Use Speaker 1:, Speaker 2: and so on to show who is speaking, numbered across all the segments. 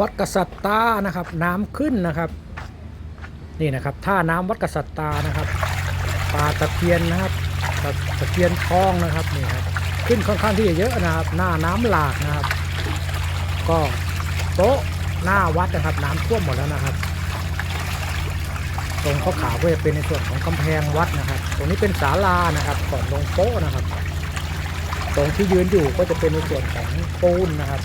Speaker 1: วัดกษัตริย์ตานะครับ น้ำขึ้นนะครับ นี่นะครับท่าน้ำวัดกษัตริย์ตานะครับปลาตะเพียนนะครับตะตะเพียนทองนะครับนี่ครับขึ้นค่อนข้างที่จะเยอะนะครับ หน้าน้ำหลากนะครับ ก็โต๊ะหน้าวัดนะครับ น้ำท่วมหมดแล้วนะครับ ตรงข้อขาวก็จะเป็นในส่วนของกำแพงวัดนะครับ ตรงนี้เป็นศาลานะครับก่อนลงโป๊ะนะครับ ตรงที่ยืนอยู่ก็จะเป็นในส่วนของปูนนะครับ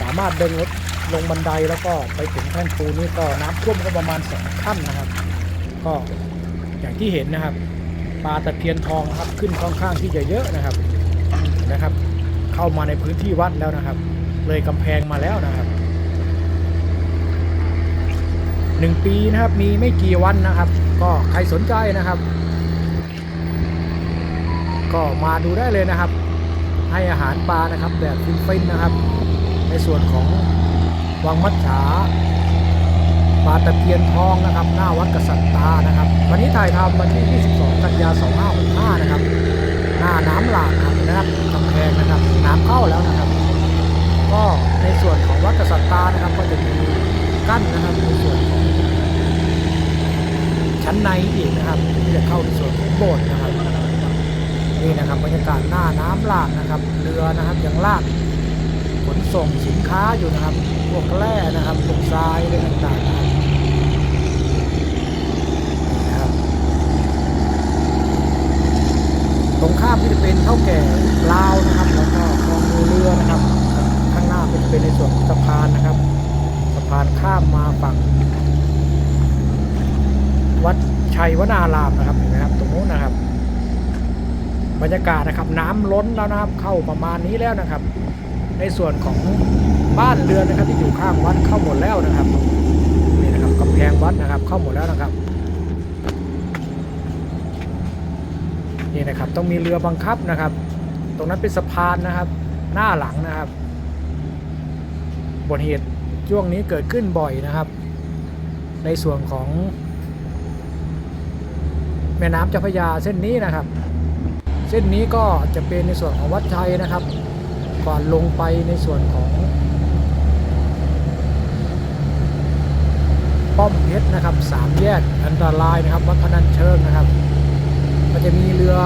Speaker 1: สามารถเดินรถลงบันไดแล้วก็ไปถึงแท่นปูนนี่ก็น้ำท่วมก็ประมาณสองขั้นนะครับ ก็อย่างที่เห็นนะครับปลาตะเพียนทองครับขึ้นค่อนข้างที่จะเยอะนะครับนะครับ เข้ามาในพื้นที่วัดแล้วนะครับ เลยกำแพงมาแล้วนะครับหนึ่งปีนะครับมีไม่กี่วันนะครับ ก็ใครสนใจนะครับ ก็มาดูได้เลยนะครับ ให้อาหารปลานะครับแบบฟินๆนะครับ ในส่วนของวังมัจฉาปาตะเพียนทองนะครับ หน้าวัดกษัตริย์ตานะครับ วันนี้ถ่ายทำวันที่ 22 กันยา 2565 นะครับ หน้าน้ำหลากนะครับกำแพงนะครับ น้ำเข้าแล้วนะครับ ก็ในส่วนของวัดกษัตริย์ตานะครับ ก็จะมีกั้นนะครับในส่วนของชั้นในอีกนะครับที่จะเข้าในส่วนของโบสถ์นะครับนี่นะครับบรรยากาศหน้าน้ำหลากนะครับ เรือนะครับยังลาก ส่งสินค้าอยู่นะครับพวกแร่นะครับพวกทรายอะไรต่างๆนะครับนี่นะครับตรงข้ามที่จะเป็นเท่าแก่ลาวนะครับแล้วก็กองเรือนะครับ ข้างหน้าก็จะเป็นในส่วนสะพานนะครับ สะพานข้ามมาฝั่งวัดชัยวนารามนะครับเห็นไหมครับ ตรงนู้นนะครับ บรรยากาศนะครับ น้ำล้นแล้วนะครับ เข้าประมาณนี้แล้วนะครับ ในส่วนของบ้านเรือนนะครับ ที่อยู่ข้างวัดเข้าหมดแล้วนะครับนี่นะครับกำแพงวัดนะครับ เข้าหมดแล้วนะครับนี่นะครับต้องมีเรือบังคับนะครับ ตรงนั้นเป็นสะพานนะครับ หน้าหลังนะครับบทเหตุช่วงนี้เกิดขึ้นบ่อยนะครับ ในส่วนของ แม่น้ำเจ้าพระยาเส้นนี้นะครับ เส้นนี้ก็จะเป็นในส่วนของวัดชัยนะครับ ก่อนลงไปในส่วนของ ป้อมเพชรนะครับสามแยกอันตรายนะครับวัดพนัญเชิงนะครับก็จะมีเรือ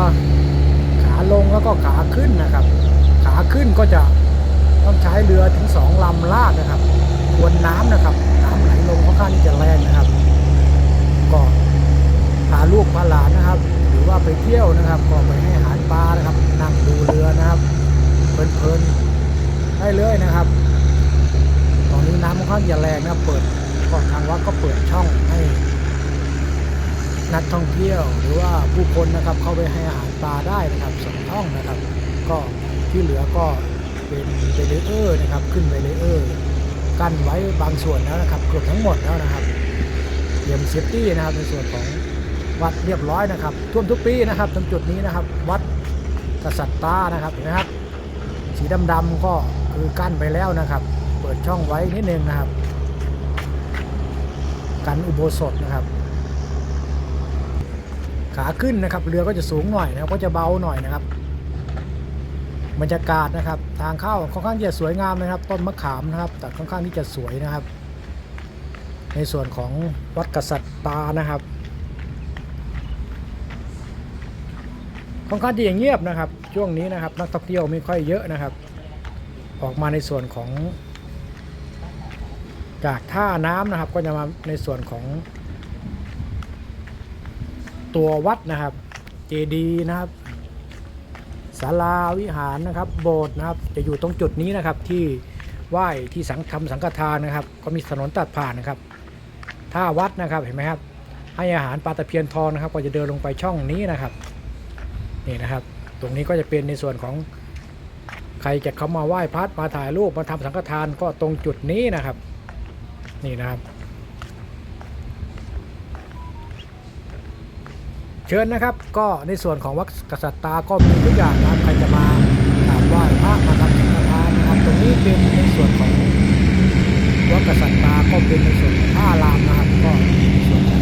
Speaker 1: ขาลงแล้วก็ขาขึ้นนะครับ ขาขึ้นก็จะต้องใช้เรือถึงสองลำลากนะครับทวนน้ำนะครับ น้ำไหลลงค่อนข้างที่จะแรงนะครับ ก็พาลูกพาหลานนะครับ หรือว่าไปเที่ยวนะครับก็ไปให้อาหารปลานะครับ นั่งดูเรือนะครับ เพลินๆได้เลยนะครับ ตอนนี้น้ำค่อน ข้างจะแรงนะเปิดก่อนทางวัดก็เปิดช่องให้ นักท่องเที่ยวหรือว่าผู้คนนะครับเข้าไปให้อาหารปลาได้นะครับสองช่องนะครับ ก็ที่เหลือก็เป็นเบรเออร์นะครับขึ้นเบรเออร์กั้นไว้บางส่วนแล้วนะครับเกือบทั้งหมดแล้วนะครับเตรียมเซฟตี้นะครับในส่วนของวัดเรียบร้อยนะครับท่วมทุกปีนะครับตรงจุดนี้นะครับ วัดกษัตริย์ตานะครับนไหมครับ สีดำๆก็คือกั้นไปแล้วนะครับ เปิดช่องไว้นิดนึงนะครับ กันอุโบสถนะครับ ขาขึ้นนะครับเรือก็จะสูงหน่อยนะครับก็จะเบาหน่อยนะครับบรรยากาศนะครับ ทางเข้าค่อนข้างจะสวยงามนะครับ ต้นมะขามนะครับ แต่ค่อนข้างที่จะสวยนะครับ ในส่วนของวัดกษัตริย์ตานะครับค่อนข้างที่จะเงียบนะครับ ช่วงนี้นะครับนักท่องเที่ยวไม่ค่อยเยอะนะครับ ออกมาในส่วนของ จากท่าน้ำนะครับ ก็จะมาในส่วนของตัววัดนะครับเจดีย์นะครับศาลาวิหารนะครับ โบสถ์นะครับ จะอยู่ตรงจุดนี้นะครับที่ไหว้ที่สังทำสังฆทานนะครับ ก็มีถนนตัดผ่านนะครับท่าวัดนะครับเห็นไหมครับ ให้อาหารปลาตะเพียนทองนะครับ ก็จะเดินลงไปช่องนี้นะครับนี่นะครับ ตรงนี้ก็จะเป็นในส่วนของใครจะเข้ามาไหว้พระมาถ่ายรูปมาทำสังฆทานก็ตรงจุดนี้นะครับ นี่นะครับ เชิญนะครับก็ในส่วนของวัดกษัตริย์ตาก็มีทุกอย่างนะครับใครจะมากราบไหว้พระมาทำสังฆทานนะครับ ตรงนี้เป็นในส่วนของวัดกษัตริย์ตาก็เป็นในส่วนของท่ารามนะครับ ก็มีในส่วนของ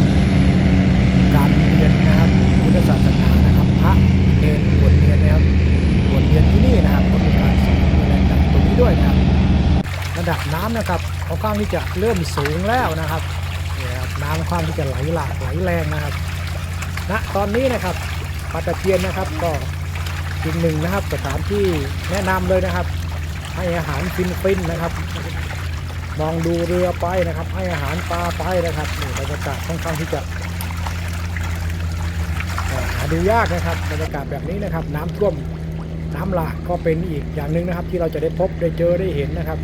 Speaker 1: การเรียนนะครับพุทธศาสนานะครับพระเนบวชเรียนนะครับบวชเรียนที่นี่นะครับก็มีการสอนอะไรต่างตรงนี้ด้วยนะครับระดับดับน้ำนะครับ ค่อนข้างที่จะเริ่มสูงแล้วนะครับน้ำค่อนข้างที่จะไหลหลากไหลแรงนะครับณตอนนี้นะครับปลาตะเพียนนะครับก็อีกหนึ่งนะครับสถานที่แนะนำเลยนะครับ ให้อาหารฟินๆนนะครับ มองดูเรือไปนะครับ ให้อาหารปลาไปนะครับนี่บรรยากาศค่อนข้างที่จะหาดูยากนะครับบรรยากาศแบบนี้นะครับ น้ำท่วมน้ำหลากก็เป็นอีกอย่างหนึ่งนะครับ ที่เราจะได้พบได้เจอได้เห็นนะครับ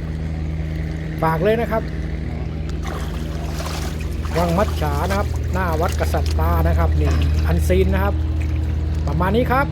Speaker 1: ฝากเลยนะครับ วังมัดฉานะครับ หน้าวัดกษัตริย์ตานะครับนี่อันซีนนะครับ ประมาณนี้ครับ